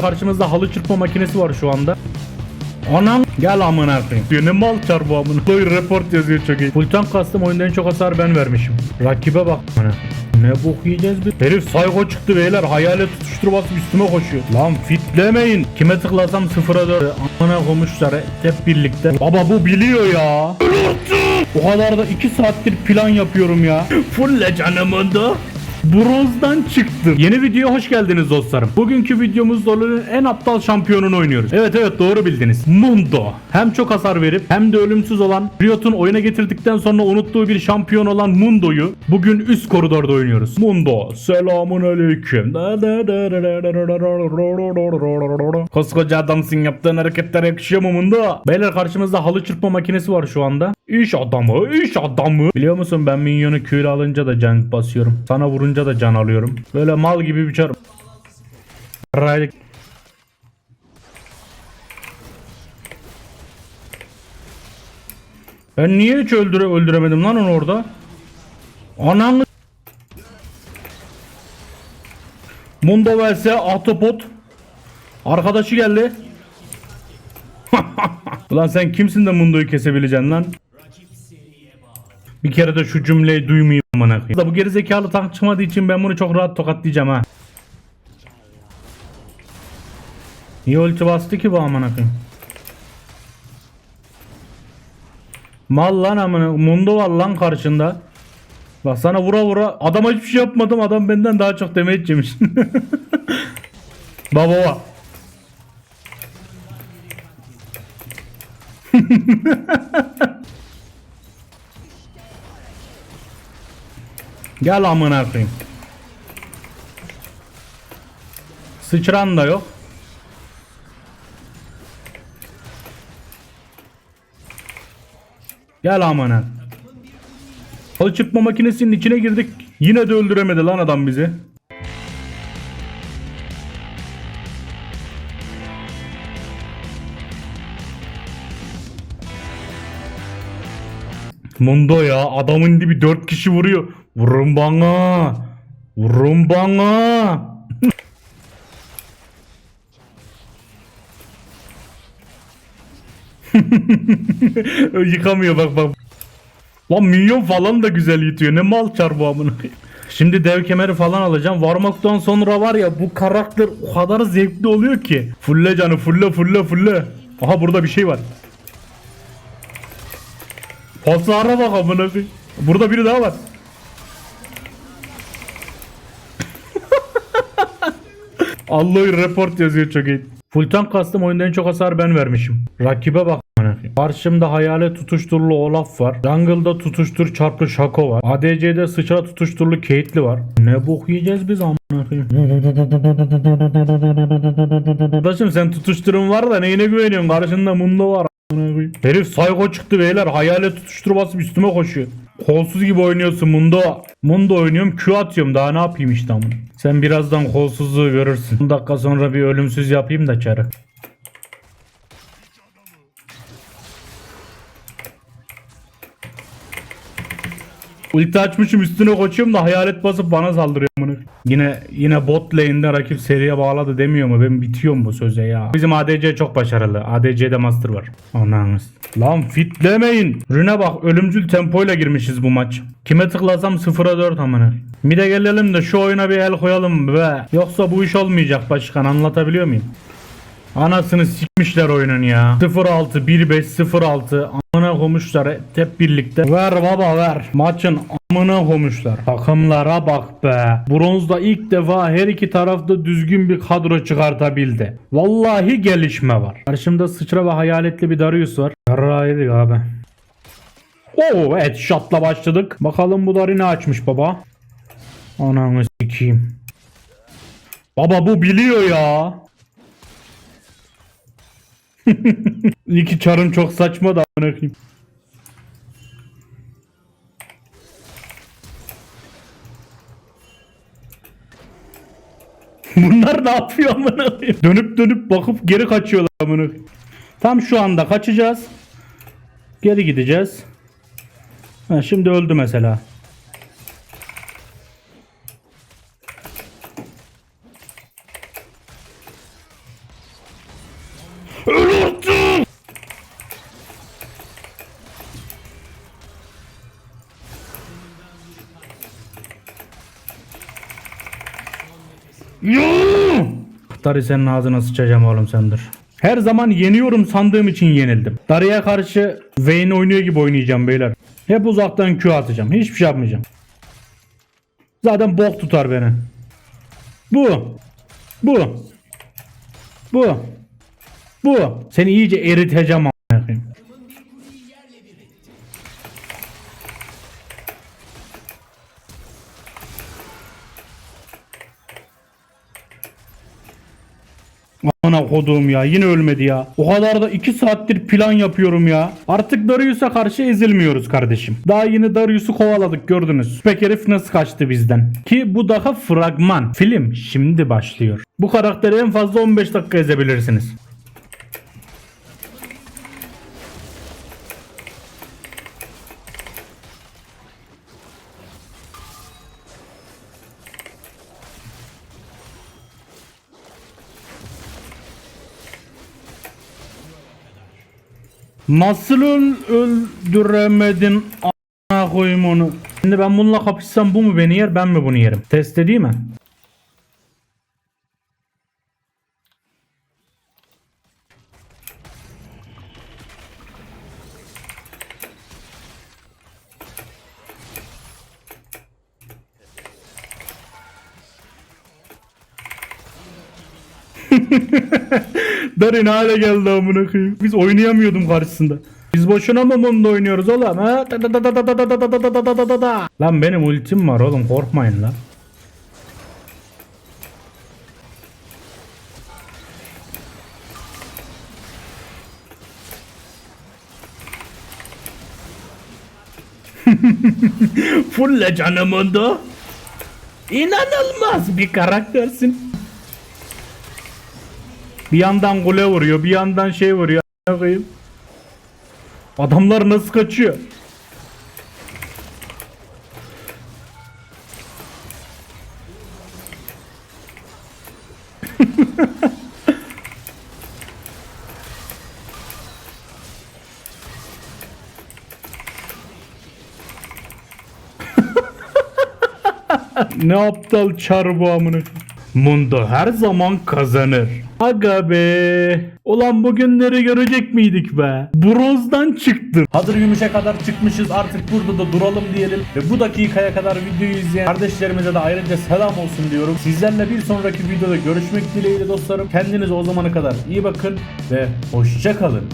Karşımızda halı çırpma makinesi var şu anda. Anam gel amına koyayım. Diyor ne mal çar bu amına. Doy report yazıyor çok iyi. Full tank kastım oyunda en çok hasar ben vermişim. Rakibe bak amına. Ne bok yiyeceğiz biz? Herif saygo çıktı beyler. Hayalet tutuştur basıp üstüme koşuyor. Lan fitlemeyin. Kime tıklasam sıfıra dört. Amına koymuşlar hep birlikte. Baba bu biliyor ya. O kadar da 2 saattir plan yapıyorum ya. Fulle canımın da. Bronzdan çıktım. Yeni videoya hoş geldiniz dostlarım. Bugünkü videomuz LoL'ün en aptal şampiyonunu oynuyoruz. Evet evet doğru bildiniz. Mundo. Hem çok hasar verip hem de ölümsüz olan Riot'un oyuna getirdikten sonra unuttuğu bir şampiyon olan Mundo'yu bugün üst koridorda oynuyoruz. Mundo. Selamun aleyküm. Koskoca adamsın yaptığın hareketler yakışıyor mu Mundo? Beyler karşımızda halı çırpma makinesi var şu anda. İş adamı, iş adamı. Biliyor musun ben minyonu Q'yle alınca da can basıyorum. Sana vurunca da can alıyorum. Böyle mal gibi bir çar... Raylık. Ben niye hiç öldüre öldüremedim lan onu orada? Ananı Mundo vs Ahtapot Arkadaşı geldi Ulan sen kimsin de Mundo'yu kesebileceksin lan? Bir kere de şu cümleyi duymayayım Da Bu gerizekalı tank çıkmadığı için ben bunu çok rahat tokatlayacağım ha. Niye ulti bastı ki bu amına koyayım? Mal lan amına Mundo var lan karşında. Bak sana vura vura adama hiçbir şey yapmadım adam benden daha çok damage yemiş. baba baba. Gel amına koyayım. Sıçran da yok. Gel amına. Halı çıkma makinesinin içine girdik. Yine de öldüremedi lan adam bizi. Mundo ya adamın dibi dört kişi vuruyor. Vurun bana. Vurun bana. Yıkamıyor bak bak. Lan minyon falan da güzel yutuyor. Ne mal çar bu amına. Şimdi dev kemeri falan alacağım. Varmaktan sonra var ya bu karakter o kadar zevkli oluyor ki. Fulle canı fulle fulle fulle. Aha burada bir şey var. Paslara bak amına koyayım. Burada biri daha var. Allah'ı report yazıyor çok iyi. Full tank kastım oyunda en çok hasar ben vermişim. Rakibe bak. Karşımda hayalet tutuşturulu Olaf var. Jungle'da tutuştur çarpı Shaco var. ADC'de sıçra tutuşturulu Caitlyn var. Ne bok yiyeceğiz biz amına koyayım. Sen tutuşturun var da neyine güveniyorsun? Karşında Mundo var. Herif saygo çıktı beyler. Hayalet tutuştur basıp üstüme koşuyor. Kolsuz gibi oynuyorsun Mundo. Mundo oynuyorum Q atıyorum daha ne yapayım işte amına. Sen birazdan kolsuzluğu görürsün. 10 dakika sonra bir ölümsüz yapayım da çarı. Ulti açmışım üstüne koşuyorum da hayalet basıp bana saldırıyor amına. Yine yine bot lane'de rakip seriye bağladı demiyor mu? Ben bitiyorum bu söze ya. Bizim ADC çok başarılı. ADC'de master var. Ananız. Lan fitlemeyin. Rüne bak ölümcül tempoyla girmişiz bu maç. Kime tıklasam 0'a 4 amına. Bir de gelelim de şu oyuna bir el koyalım be. Yoksa bu iş olmayacak başkan anlatabiliyor muyum? Anasını sikmişler oyunun ya. 06 15 06 amına hep birlikte. Ver baba ver. Maçın amına koymuşlar. Takımlara bak be. Bronzda ilk defa her iki tarafta düzgün bir kadro çıkartabildi. Vallahi gelişme var. Karşımda sıçra ve hayaletli bir Darius var. Yarrağıydık abi. Oo evet shotla başladık. Bakalım bu Dari ne açmış baba. Ananı sikeyim. Baba bu biliyor ya. İki çarım çok saçma da amına. Bunlar ne yapıyor amına koyayım? Dönüp dönüp bakıp geri kaçıyorlar amına. Tam şu anda kaçacağız. Geri gideceğiz. Ha, şimdi öldü mesela. Dari senin ağzına sıçacağım oğlum sendir. Her zaman yeniyorum sandığım için yenildim. Dari'ye karşı Vayne oynuyor gibi oynayacağım beyler. Hep uzaktan Q atacağım. Hiçbir şey yapmayacağım. Zaten bok tutar beni. Bu. Bu. Bu. Bu. Seni iyice eriteceğim Ana kodum ya yine ölmedi ya. O kadar da 2 saattir plan yapıyorum ya. Artık Darius'a karşı ezilmiyoruz kardeşim. Daha yeni Darius'u kovaladık gördünüz. Spek herif nasıl kaçtı bizden. Ki bu daha fragman. Film şimdi başlıyor. Bu karakteri en fazla 15 dakika ezebilirsiniz. Nasıl öl öldüremedin a**ına koyayım onu. Şimdi ben bununla kapışsam bu mu beni yer ben mi bunu yerim? Test edeyim mi? Dari ne hale geldi amına koyayım. Biz oynayamıyordum karşısında. Biz boşuna mı bunda oynuyoruz oğlum ha? Lan benim ultim var oğlum korkmayın lan. Fulle canımında. İnanılmaz bir karaktersin. Bir yandan gole vuruyor, bir yandan şey vuruyor. Adamlar nasıl kaçıyor? ne aptal çar bu amına. Mundo her zaman kazanır. Aga be. Ulan bugünleri görecek miydik be? Bronzdan çıktım. Hazır gümüşe kadar çıkmışız artık burada da duralım diyelim. Ve bu dakikaya kadar videoyu izleyen kardeşlerimize de ayrıca selam olsun diyorum. Sizlerle bir sonraki videoda görüşmek dileğiyle dostlarım. Kendinize o zamana kadar iyi bakın ve hoşça kalın.